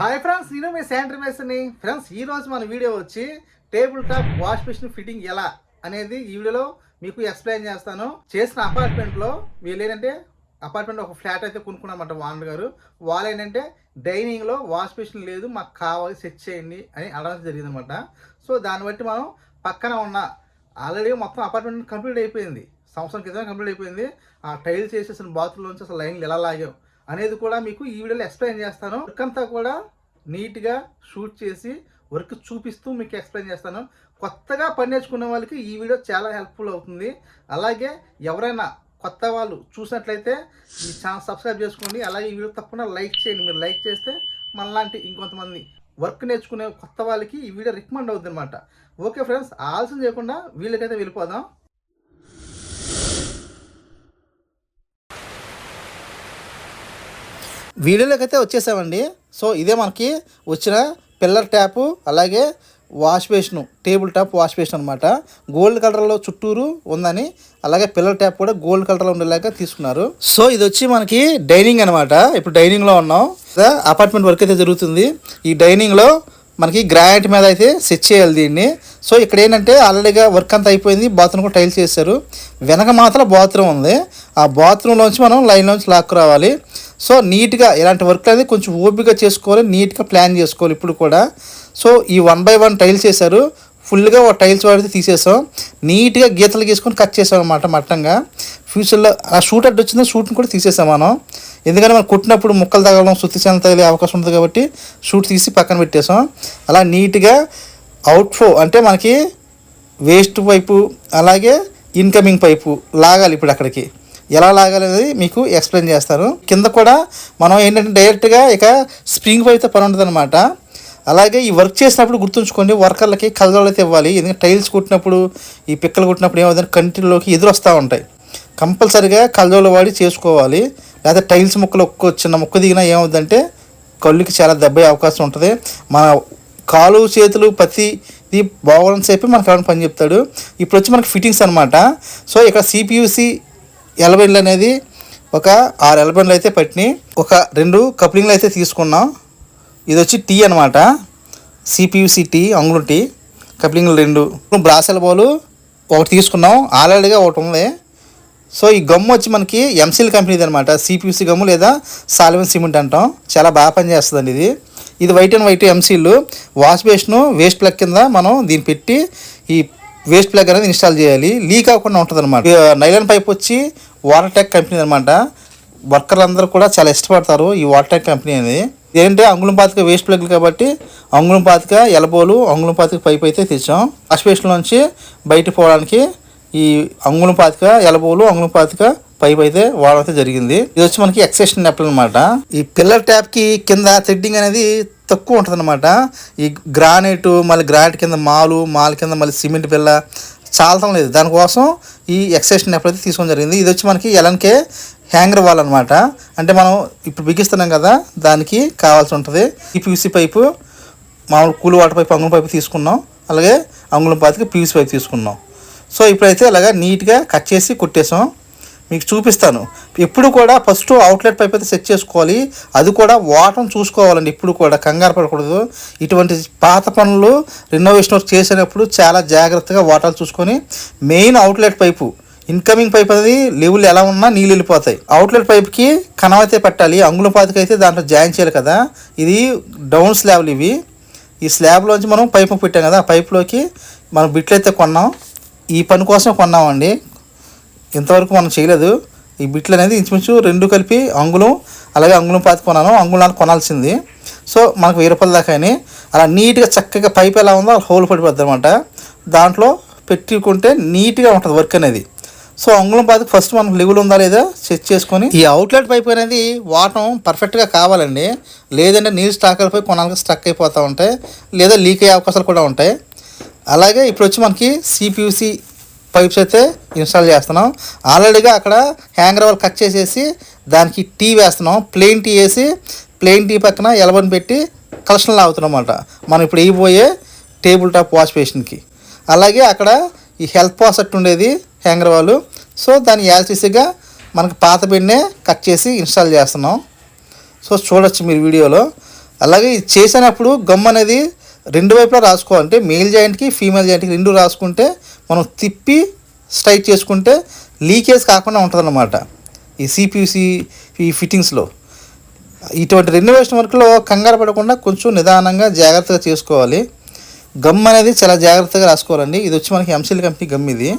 Hi friends నేను మీ శాండ్రీ మేస్ని friends ఈ రోజు మన వీడియో వచ్చి table top wash machine fitting ఎలా అనేది ఈ వీడియోలో మీకు ఎక్స్ప్లెయిన్ చేస్తాను. చేసిన అపార్ట్మెంట్లో వీళ్ళు ఏంటంటే అపార్ట్మెంట్ ఒక ఫ్లాట్ అయితే కొనుక్కున్నామంట వానర్ గారు. వాళ్ళు ఏంటంటే డైనింగ్లో వాష్ మిషన్ లేదు మాకు కావాలి సెట్ చేయండి అని అడగడం జరిగిందనమాట సో దాన్ని బట్టి మనం పక్కన ఉన్న ఆల్రెడీ మొత్తం అపార్ట్మెంట్ కంప్లీట్ అయిపోయింది. సంవత్సరం క్రితం కంప్లీట్ అయిపోయింది. ఆ టైల్స్ వేసేసిన నుంచి అసలు లైన్లు ఎలా లాగాం అనేది కూడా మీకు ఈ వీడియోలో ఎక్స్ప్లెయిన్ చేస్తాను. వర్క్ అంతా కూడా నీట్గా షూట్ చేసి వర్క్ చూపిస్తూ మీకు ఎక్స్ప్లెయిన్ చేస్తాను. కొత్తగా పని నేర్చుకునే వాళ్ళకి ఈ వీడియో చాలా హెల్ప్ఫుల్ అవుతుంది. అలాగే ఎవరైనా కొత్త వాళ్ళు చూసినట్లయితే ఈ ఛానల్ సబ్స్క్రైబ్ చేసుకోండి. అలాగే ఈ వీడియో తప్పకుండా లైక్ చేయండి. మీరు లైక్ చేస్తే మనలాంటి ఇంకొంతమంది వర్క్ నేర్చుకునే కొత్త వాళ్ళకి ఈ వీడియో రికమెండ్ అవుతుంది అనమాట ఓకే ఫ్రెండ్స్ ఆలస్యం చేయకుండా వీళ్ళకైతే వెళ్ళిపోదాం. వీడియోలోకి అయితే వచ్చేసామండి. సో ఇదే మనకి వచ్చిన పిల్లర్ ట్యాపు అలాగే wash basin table top wash basin అనమాట గోల్డ్ కలర్లో చుట్టూరు ఉందని అలాగే పిల్లర్ ట్యాప్ కూడా గోల్డ్ కలర్లో ఉండేలాగా తీసుకున్నారు. సో ఇది వచ్చి మనకి డైనింగ్ అనమాట ఇప్పుడు డైనింగ్లో ఉన్నాం. అపార్ట్మెంట్ వర్క్ అయితే జరుగుతుంది. ఈ డైనింగ్లో మనకి గ్రానైట్ మీద అయితే సెట్ చేయాలి దీన్ని. సో ఇక్కడ ఏంటంటే ఆల్రెడీగా వర్క్ అంతా అయిపోయింది. బాత్రూమ్ కూడా టైల్స్ చేశారు. వెనక మాత్రం బాత్రూమ్ ఉంది. ఆ బాత్రూంలోంచి మనం లైన్లోంచి లాక్కు రావాలి. సో నీట్గా ఇలాంటి వర్క్ అనేది కొంచెం ఓపిక చేసుకోవాలి. నీట్గా ప్లాన్ చేసుకోవాలి ఇప్పుడు కూడా. సో ఈ వన్ బై వన్ టైల్స్ చేశారు. ఫుల్గా ఒక టైల్స్ వాడితే తీసేసాం నీట్గా గీతలు గీసుకొని కట్ చేసాం అనమాట మట్టంగా. ఫ్యూచర్లో ఆ షూట్ అడ్డు వచ్చిందో? షూట్ని కూడా తీసేసాం మనం. ఎందుకంటే మనం కుట్టినప్పుడు ముక్కలు తగలడం శుద్ధి చెంద తగిలే అవకాశం ఉంటుంది కాబట్టి షూట్ తీసి పక్కన పెట్టేసాం. అలా నీట్గా అవుట్ఫ్లో అంటే మనకి వేస్ట్ పైపు అలాగే ఇన్కమింగ్ పైపు లాగాలి ఇప్పుడు అక్కడికి. ఎలా లాగాలి అనేది మీకు ఎక్స్ప్లెయిన్ చేస్తారు కింద కూడా మనం ఏంటంటే డైరెక్ట్గా ఇక స్ప్రింగ్ పైప్తో పని ఉంటుంది అలాగే ఈ వర్క్ చేసినప్పుడు గుర్తుంచుకోండి వర్కర్లకి కలజోళ్ళు అయితే ఇవ్వాలి. ఎందుకంటే టైల్స్ కుట్టినప్పుడు ఈ పిక్కలు కుట్టినప్పుడు ఏమవుతుంది? కంటిలోకి ఎదురు వస్తూ ఉంటాయి. కంపల్సరిగా కలజోళ్ళు వాడి చేసుకోవాలి. లేదా టైల్స్ ముక్కలు ఒక్క చిన్న ముక్క దిగినా ఏమవుతుందంటే కళ్ళుకి చాలా దెబ్బ అవకాశం ఉంటుంది. మన కాలు చేతులు ప్రతిది బాగోవడం చెప్పి మనకు ఎవరైనా పని చెప్తాడు. ఇప్పుడు వచ్చి మనకి ఫిట్టింగ్స్ అనమాట సో ఇక్కడ సిపియూసి ఎలబెండ్లు అనేది ఒక ఆరు ఎలబెండ్లు అయితే పట్టినాయి. ఒక రెండు కప్లింగ్లు అయితే తీసుకున్నాం. ఇది వచ్చి టీ అనమాట సిపియూసి టీ అంగుళం టీ కప్లింగ్లు రెండు. బ్రాస్ ఎల్బోలు ఒకటి తీసుకున్నాం. ఆల్రెడీగా ఒకటి ఉంది. సో ఈ గమ్ము వచ్చి మనకి ఎంసీల్ కంపెనీది అనమాట సిపియూసి గమ్ము లేదా సాల్వెన్ సిమెంట్ అంటాం. చాలా బాగా పనిచేస్తుందండి ఇది. ఇది వైట్ అండ్ వైట్ ఎంసీలు వాష్ బేస్ను వేస్ట్ ప్లగ్ కింద మనం దీన్ని పెట్టి ఈ వేస్ట్ ప్లగ్ అనేది ఇన్స్టాల్ చేయాలి. లీక్ అవ్వకుండా ఉంటుంది అనమాట నైలాన్ పైప్ వచ్చి వాటర్ ట్యాక్ కంపెనీ అనమాట వర్కర్లు అందరూ కూడా చాలా ఇష్టపడతారు ఈ వాటర్ ట్యాక్ కంపెనీ అనేది. ఏంటంటే అంగుళం పాతిక వేస్ట్ ప్లగ్లు కాబట్టి అంగుళం పాతిక ఎలబోలు అంగుళం పాతిక పైపు అయితే తెచ్చాం. వాష్ నుంచి బయట పోవడానికి ఈ అంగుళం పాతిక ఎలబోలు అంగుళం పాతిక పైప్ అయితే వాడమైతే జరిగింది. ఇది వచ్చి మనకి ఎక్సెషన్ నెప్పలు అనమాట ఈ పిల్లర్ ట్యాప్కి కింద థ్రెడ్డింగ్ అనేది తక్కువ ఉంటుంది అనమాట ఈ గ్రానైట్ మళ్ళీ గ్రానైట్ కింద మాలు మాల్ కింద మళ్ళీ సిమెంట్ పిల్ల చాలతం లేదు. దానికోసం ఈ ఎక్సెషన్ నెప్ అయితే తీసుకోవడం జరిగింది. ఇది వచ్చి మనకి ఎలన్కే హ్యాంగర్ వాల్ అనమాట అంటే మనం ఇప్పుడు బిగిస్తున్నాం కదా దానికి కావాల్సి ఉంటుంది. ఈ పీవీసీ పైపు మామూలు కూల్ వాటర్ పైపు అంగుళం పైపు తీసుకున్నాం. అలాగే అంగుళం పాతికి పీవీసీ పైపు తీసుకున్నాం. సో ఇప్పుడైతే అలాగా నీట్గా కట్ చేసి కుట్టేసాం. మీకు చూపిస్తాను. ఎప్పుడు కూడా ఫస్ట్ అవుట్లెట్ పైప్ అయితే సెట్ చేసుకోవాలి. అది కూడా వాటర్ చూసుకోవాలండి. ఇప్పుడు కూడా కంగారు పడకూడదు. ఇటువంటి పాత పనులు రినోవేషన్ వర్క్ చేసేటప్పుడు చాలా జాగ్రత్తగా వాటర్ చూసుకొని main outlet pipe incoming pipe అనేది లెవెల్ ఎలా ఉన్నా నీళ్ళు వెళ్ళిపోతాయి. అవుట్లెట్ పైప్కి కణం అయితే పెట్టాలి. అంగుళం పాతికి అయితే దాంట్లో జాయిన్ చేయాలి కదా. ఇది డౌన్ స్లాబ్లు ఇవి. ఈ స్లాబ్లోంచి మనం పైపు పెట్టాం కదా. ఆ పైప్లోకి మనం బిట్లు అయితే కొన్నాం. ఈ పని కోసం కొన్నామండి. ఇంతవరకు మనం చేయలేదు. ఈ బిట్లు అనేది ఇంచుమించు రెండు కలిపి అంగుళం అలాగే అంగుళం పాతి కొన్నాను. అంగుళాలు కొనాల్సింది. సో మనకు వెయ్యి రూపాయల దాకా అని అలా నీట్గా చక్కగా పైప్ ఎలా ఉందో అలా హోల్ పడిపోద్ది అనమాట దాంట్లో పెట్టుకుంటే నీట్గా ఉంటుంది వర్క్ అనేది. సో అంగుళం పాతికి ఫస్ట్ మనకు లెవెల్ ఉందా లేదా చెక్ చేసుకొని ఈ అవుట్లెట్ పైప్ అనేది వాటం పర్ఫెక్ట్గా కావాలండి. లేదంటే నీళ్ళు స్టాక్ అయిపోయి కొనాలకి స్ట్రక్ అయిపోతూ ఉంటాయి. లేదా లీక్ అయ్యే అవకాశాలు కూడా ఉంటాయి. అలాగే ఇప్పుడు వచ్చి మనకి సిపియూసి పైప్స్ అయితే ఇన్స్టాల్ చేస్తున్నాం. ఆల్రెడీగా అక్కడ హ్యాంగర్ వాళ్ళు కట్ చేసేసి దానికి టీ వేస్తున్నాం. ప్లెయిన్ టీ వేసి ప్లెయిన్ టీ పక్కన ఎలబన్ పెట్టి కలెక్షన్ లాగుతున్నాం అన్నమాట. మనం ఇప్పుడు వేయబోయే టేబుల్ టాప్ వాష్ బేషన్కి అలాగే అక్కడ ఈ హెల్త్ పాసెట్ ఉండేది హ్యాంగర్ వాళ్ళు సో దాన్ని యాల్సీసీగా మనకు పాత బిన్నే కట్ చేసి ఇన్స్టాల్ చేస్తున్నాం. సో చూడొచ్చు మీరు వీడియోలో. అలాగే ఇది చేసినప్పుడు గమ్ అనేది రెండు వైపులా రాసుకోవాలంటే మేల్ జాయింట్కి ఫీమేల్ జాయింట్కి రెండు రాసుకుంటే మనం తిప్పి స్ట్రైట్ చేసుకుంటే లీకేజ్ కాకుండా ఉంటుందన్నమాట. ఈ సిపిసి ఈ ఫిట్టింగ్స్లో ఇటువంటి రెన్యువేషన్ వర్క్లో కంగారు పడకుండా కొంచెం నిదానంగా జాగ్రత్తగా చేసుకోవాలి. గమ్ అనేది చాలా జాగ్రత్తగా రాసుకోవాలండి. ఇది వచ్చి మనకి ఎంసీల్ కంపెనీ గమ్ ఇది.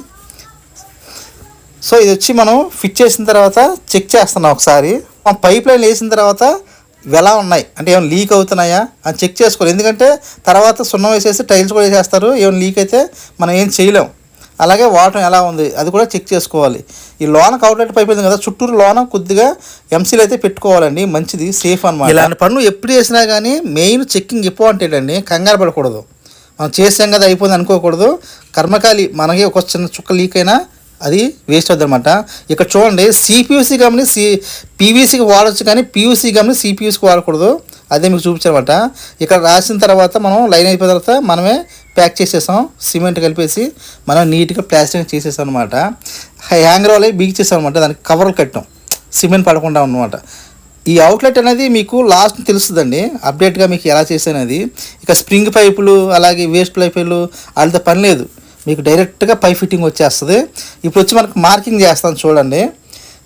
సో ఇది వచ్చి మనం ఫిట్ చేసిన తర్వాత చెక్ చేస్తున్నాం ఒకసారి. మనం పైప్ లైన్ వేసిన తర్వాత ఎలా ఉన్నాయి. అంటే ఏమైనా లీక్ అవుతున్నాయా అని చెక్ చేసుకోవాలి. ఎందుకంటే తర్వాత సున్నం వేసేసి టైల్స్ కూడా వేసేస్తారు. ఏమైనా లీక్ అయితే మనం ఏం చేయలేం. అలాగే వాటర్ ఎలా ఉంది అది కూడా చెక్ చేసుకోవాలి. ఈ లోన అవుట్లెట్ పైప్ ఉంది కదా చుట్టూరు లోన కొద్దిగా ఎంసీలు అయితే పెట్టుకోవాలండి. మంచిది సేఫ్ అనమాట ఇలాంటి పనులు ఎప్పుడు చేసినా కానీ మెయిన్ చెక్కింగ్ ఇంపార్టెంట్ అండి కంగారు పడకూడదు. మనం చేసాం కదా అయిపోయింది అనుకోకూడదు. కర్మకాలి మనకి ఒక చిన్న చుక్క లీక్ అయినా అది వేస్ట్ అవుతుంది అనమాట ఇక్కడ చూడండి సిపియూసీ గమని సి పీవీసీకి వాడచ్చు కానీ పీయూసీ గమని సిపియూసీకి వాడకూడదు. అదే మీకు చూపించారనమాట ఇక్కడ రాసిన తర్వాత మనం లైన్ అయిపోయిన తర్వాత మనమే ప్యాక్ చేసేసాం. సిమెంట్ కలిపేసి మనం నీట్గా ప్లాస్టింగ్ చేసేసాం అనమాట హ్యాంగర్ వాళ్ళే బీక్ చేసాం అనమాట దానికి కవర్లు కట్టాం. సిమెంట్ పడకుండా అనమాట ఈ అవుట్లెట్ అనేది మీకు లాస్ట్ తెలుస్తుందండి. అప్డేట్గా మీకు ఎలా చేసేది ఇక స్ప్రింగ్ పైపులు అలాగే వేస్ట్ పైపులు వాళ్ళతో పని లేదు. మీకు డైరెక్ట్గా పై ఫిట్టింగ్ వచ్చేస్తుంది. ఇప్పుడు వచ్చి మనకు మార్కింగ్ చేస్తాను చూడండి.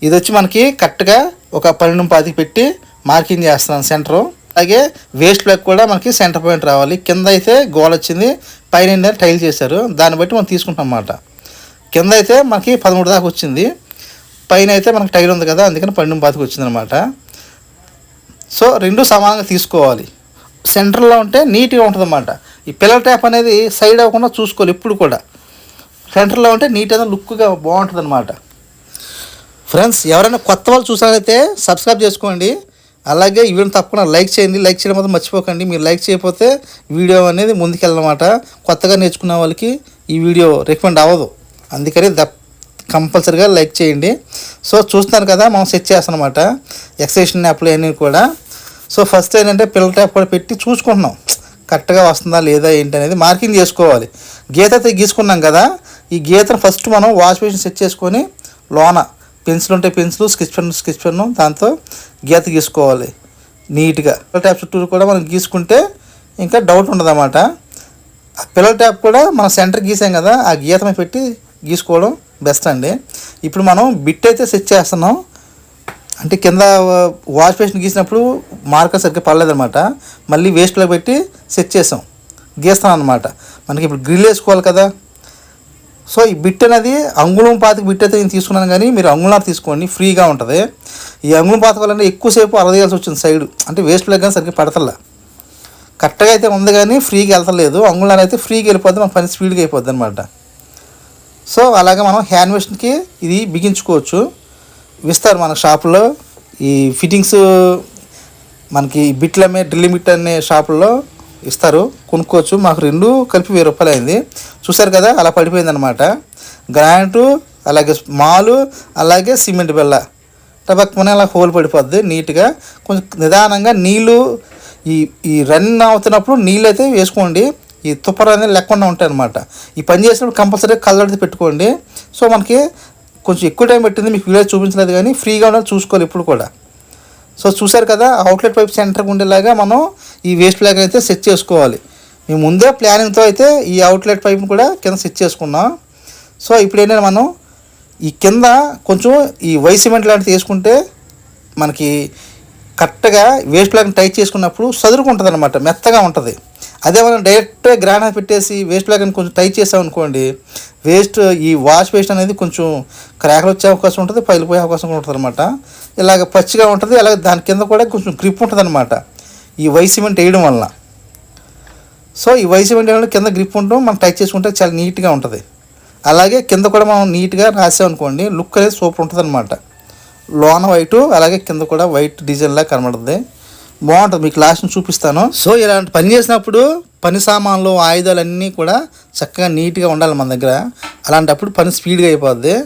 ఇది వచ్చి మనకి కరెక్ట్గా ఒక పన్నెండు పాతికి పెట్టి మార్కింగ్ చేస్తాను సెంటరు. అలాగే వేస్ట్ బ్లాక్ కూడా మనకి సెంటర్ పాయింట్ రావాలి. కింద అయితే గోల్ వచ్చింది. పైన టైల్ చేశారు. దాన్ని బట్టి మనం తీసుకుంటాం అన్నమాట. కింద అయితే మనకి పదమూడు దాకా వచ్చింది. పైన అయితే మనకి టైల్ ఉంది కదా అందుకని పన్నెండు పాతికి వచ్చిందనమాట సో రెండు సమానంగా తీసుకోవాలి. సెంటర్లో ఉంటే నీట్గా ఉంటుంది అన్నమాట ఈ పిల్లల ట్యాప్ అనేది సైడ్ అవ్వకుండా చూసుకోవాలి ఎప్పుడు కూడా. సెంటర్లో ఉంటే నీట్గా లుక్గా బాగుంటుంది అనమాట ఫ్రెండ్స్ ఎవరైనా కొత్త వాళ్ళు చూసారైతే సబ్స్క్రైబ్ చేసుకోండి. అలాగే ఈ వీడియోని తప్పకుండా లైక్ చేయండి. లైక్ చేయడం మాత్రం మర్చిపోకండి. మీరు లైక్ చేయకపోతే వీడియో అనేది ముందుకెళ్ళనమాట. కొత్తగా నేర్చుకున్న వాళ్ళకి ఈ వీడియో రికమెండ్ అవ్వదు. అందుకని ద కంపల్సరీగా లైక్ చేయండి. సో చూస్తున్నారు కదా మనం సెట్ చేస్తామన్నమాట. అనమాట ఎక్సైషన్ యాప్లు అన్నీ కూడా. సో ఫస్ట్ ఏంటంటే పిల్లల ట్యాప్ కూడా పెట్టి చూసుకుంటున్నాం. కరెక్ట్గా వస్తుందా లేదా ఏంటి అనేది మార్కింగ్ చేసుకోవాలి. గీత అయితే గీసుకున్నాం కదా ఈ గీతను ఫస్ట్ మనం వాష్ బేసిన్ సెట్ చేసుకొని లోన పెన్సిల్ ఉంటే pencil sketch pen sketch pen దాంతో గీత గీసుకోవాలి. నీట్గా. పిల్లల ట్యాప్ చుట్టూరు కూడా మనం గీసుకుంటే ఇంకా డౌట్ ఉండదు అన్నమాట ఆ పిల్లల ట్యాప్ కూడా మనం సెంటర్ గీసాం కదా ఆ గీతమే పెట్టి గీసుకోవడం బెస్ట్ అండి. ఇప్పుడు మనం బిట్ అయితే సెట్ చేస్తున్నాం. అంటే కింద వాష్ బేసిన్ గీసినప్పుడు మార్కర్ సరిగ్గా పడలేదనమాట మళ్ళీ వేస్ట్లో పెట్టి సెట్ చేసాం. గీస్తాం అనమాట మనకి ఇప్పుడు గ్రిల్ వేసుకోవాలి కదా. సో ఈ బిట్ అనేది అంగుళం పాతికి బిట్ అయితే నేను తీసుకున్నాను కానీ మీరు అంగుళం తీసుకోండి ఫ్రీగా ఉంటుంది. ఈ అంగుళం పాతక వల్ల ఎక్కువసేపు అరదేయాల్సి వచ్చింది సైడ్ అంటే వేస్ట్ ప్లగ్ కానీ సరిగ్గా పడతల్లా కరెక్ట్గా అయితే ఉంది కానీ ఫ్రీగా వెళ్తలేదు. అంగుళాలు అయితే ఫ్రీగా వెళ్ళిపోద్ది మన పని స్పీడ్గా అయిపోద్ది అనమాట సో అలాగే మనం హ్యాండ్ మెషిన్కి ఇది బిగించుకోవచ్చు. ఇస్తారు మన షాపులో. ఈ ఫిట్టింగ్స్ మనకి బిట్లమే డ్రిల్ బిట్ అనే షాపుల్లో ఇస్తారు. కొనుక్కోవచ్చు. మాకు రెండు కలిపి వెయ్యి రూపాయలు అయింది. చూసారు కదా అలా పడిపోయింది అనమాట గ్రాంటు అలాగే మాలు అలాగే సిమెంట్ బెల్ల. టబక్కునే అలా హోల్ పడిపోద్ది నీట్గా. కొంచెం నిదానంగా నీళ్ళు ఈ ఈ రన్ అవుతున్నప్పుడు నీళ్ళు అయితే వేసుకోండి. ఈ తుప్పర అనేది లేకుండా ఉంటాయి అనమాట ఈ పని చేసినప్పుడు కంపల్సరీ కళ్ళడితే పెట్టుకోండి. సో మనకి కొంచెం ఎక్కువ టైం పెట్టింది మీకు వీడియో చూపించలేదు కానీ ఫ్రీగా ఉండాలి చూసుకోవాలి ఇప్పుడు కూడా. సో చూసారు కదా అవుట్లెట్ పైప్ సెంటర్కి ఉండేలాగా మనం ఈ వేస్ట్ ప్లాగ్ అయితే సెట్ చేసుకోవాలి. మేము ముందే ప్లానింగ్తో అయితే ఈ అవుట్లెట్ పైప్ని కూడా కింద సెట్ చేసుకున్నాం. సో ఇప్పుడు ఏంటంటే మనం ఈ కింద కొంచెం ఈ వై సిమెంట్ లాంటిది వేసుకుంటే మనకి కరెక్ట్గా వేస్ట్ ప్లాగ్ని టైట్ చేసుకున్నప్పుడు సదురుకుంటుంది అనమాట మెత్తగా ఉంటుంది. అదే మనం డైరెక్ట్ గ్రానైట్ పెట్టేసి వేస్ట్ ప్లాగ్ని కొంచెం టైట్ చేసాం అనుకోండి వేస్ట్ ఈ వాష్ వేస్ట్ అనేది కొంచెం క్రాకలు వచ్చే అవకాశం ఉంటుంది పగిలిపోయే అవకాశం కూడా ఉంటుంది అనమాట ఇలాగ పచ్చిగా ఉంటుంది అలాగే దాని కింద కూడా కొంచెం గ్రిప్ ఉంటుంది అనమాట ఈ వై సిమెంట్ వేయడం వలన. సో ఈ వై సిమెంట్ వేయడం కింద గ్రిప్ ఉండడం మనం టైట్ చేసుకుంటే చాలా నీట్గా ఉంటుంది. అలాగే కింద కూడా మనం నీట్గా రాసామనుకోండి లుక్ అనేది సూపర్ ఉంటుంది అనమాట లోన వైటు అలాగే కింద కూడా వైట్ డిజైన్లా కనబడుతుంది. బాగుంటుంది. మీకు లాస్ట్ని చూపిస్తాను. సో ఇలాంటి పని చేసినప్పుడు పని సామాన్లు ఆయుధాలు అన్నీ కూడా చక్కగా నీట్గా ఉండాలి మన దగ్గర. అలాంటప్పుడు పని స్పీడ్గా అయిపోద్ది.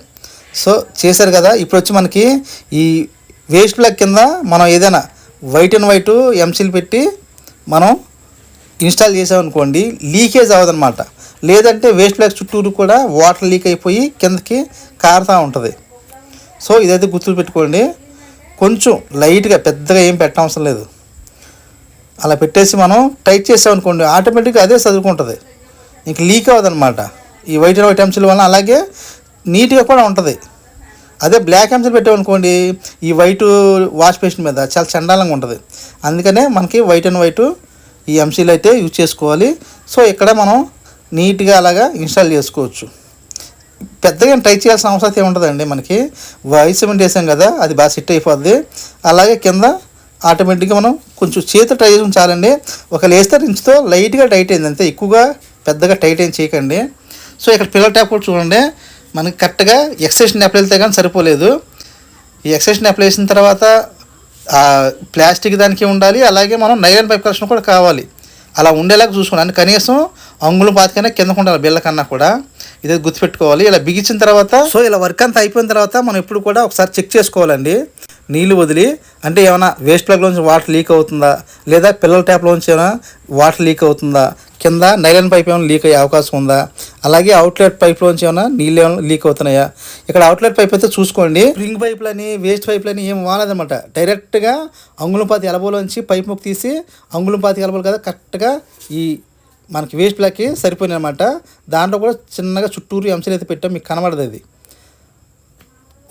సో చేశారు కదా ఇప్పుడు వచ్చి మనకి ఈ వేస్ట్ బ్లాక్ కింద మనం ఏదైనా వైట్ అండ్ వైట్ ఎంసీలు పెట్టి మనం ఇన్స్టాల్ చేసామనుకోండి లీకేజ్ అవ్వదన్నమాట. లేదంటే వేస్ట్ బ్లాక్ చుట్టూరు కూడా వాటర్ లీక్ అయిపోయి కిందకి కారుతూ ఉంటుంది. సో ఇదైతే గుర్తులు పెట్టుకోండి. కొంచెం లైట్గా పెద్దగా ఏం పెట్టవసరం లేదు. అలా పెట్టేసి మనం టైట్ చేసామనుకోండి ఆటోమేటిక్గా అదే చదువుకుంటుంది ఇంక లీక్ అవ్వదన్నమాట. ఈ వైట్ అండ్ వైట్ ఎంసీల వలన అలాగే నీట్గా కూడా ఉంటుంది. అదే బ్లాక్ అంశాలు పెట్టామనుకోండి ఈ వైట్ వాష్ బేసిన్ మీద చాలా చండాలంగా ఉంటుంది. అందుకనే మనకి వైట్ అండ్ వైట్ ఈ ఎంసీలు అయితే యూజ్ చేసుకోవాలి. సో ఇక్కడ మనం నీట్గా అలాగా ఇన్స్టాల్ చేసుకోవచ్చు. పెద్దగా ట్రై చేయాల్సిన అవసరం ఏముంటుందండి మనకి? వైట్ సిమెంట్ వేసాం కదా అది బాగా సెట్ అయిపోద్ది. అలాగే కింద ఆటోమేటిక్గా మనం కొంచెం చేతి ట్రై చేసి ఉంచాలండి. ఒక లేస్తే రించుతో లైట్గా టైట్ అయింది అంతే ఎక్కువగా పెద్దగా టైట్ ఏం చేయకండి. సో ఇక్కడ పిల్లల ట్యాప్ కూడా చూడండి. మనకి కరెక్ట్గా ఎక్స్టెన్షన్ అప్లై వెళ్తే కానీ సరిపోలేదు. ఈ ఎక్స్టెన్షన్ అప్లై చేసిన తర్వాత ప్లాస్టిక్ దానికి ఉండాలి అలాగే మనం నైలాన్ పైప్ కలెక్షన్ కూడా కావాలి. అలా ఉండేలాగా చూసుకోండి. కనీసం అంగుళం పాతికైనా కిందకు ఉండాలి బిళ్ళ కన్నా కూడా. ఇదే గుర్తుపెట్టుకోవాలి. ఇలా బిగించిన తర్వాత సో ఇలా వర్క్ అంతా అయిపోయిన తర్వాత మనం ఎప్పుడు కూడా ఒకసారి చెక్ చేసుకోవాలండి. నీళ్ళు వదిలి అంటే ఏమైనా వేస్ట్ ప్లగ్లోంచి వాటర్ లీక్ అవుతుందా? లేదా పిల్లల ట్యాప్లోంచి ఏమైనా వాటర్ లీక్ అవుతుందా? కింద నైలన్ పైప్ ఏమైనా లీక్ అయ్యే అవకాశం ఉందా? అలాగే అవుట్లెట్ పైప్లోంచి ఏమైనా నీళ్ళు ఏమైనా లీక్ అవుతున్నాయా? ఇక్కడ అవుట్లెట్ పైప్ అయితే చూసుకోండి. స్ప్రింగ్ పైప్లని వేస్ట్ పైప్లని ఏం వాడదన్నమాట డైరెక్ట్గా అంగుళంపాతి ఎలబోలోంచి పైప్ ముక్కు తీసి అంగుళంపాతి ఎలబోలు కదా కరెక్ట్గా ఈ మనకి వేస్ట్ ప్లాక్కి సరిపోయినాయి అనమాట దాంట్లో కూడా చిన్నగా చుట్టూరు ఎంసలు అయితే పెట్టాం మీకు కనబడదు అది.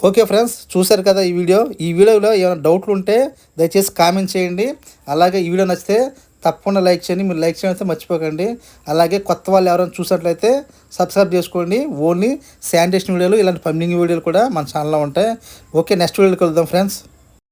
ఓకే ఫ్రెండ్స్ చూశారు కదా ఈ వీడియో. ఈ వీడియోలో ఏమైనా డౌట్లు ఉంటే దయచేసి కామెంట్ చేయండి. అలాగే ఈ వీడియో నచ్చితే తప్పకుండా లైక్ చేయండి. మీరు లైక్ చేయడం అయితే మర్చిపోకండి. అలాగే కొత్త వాళ్ళు ఎవరైనా చూసినట్లయితే సబ్స్క్రైబ్ చేసుకోండి. ఓన్లీ శానిటేషన్ వీడియోలు ఇలాంటి పంపింగ్ వీడియోలు కూడా మన ఛానల్లో ఉంటాయి. ఓకే నెక్స్ట్ వీడియోకి వెళ్దాం ఫ్రెండ్స్.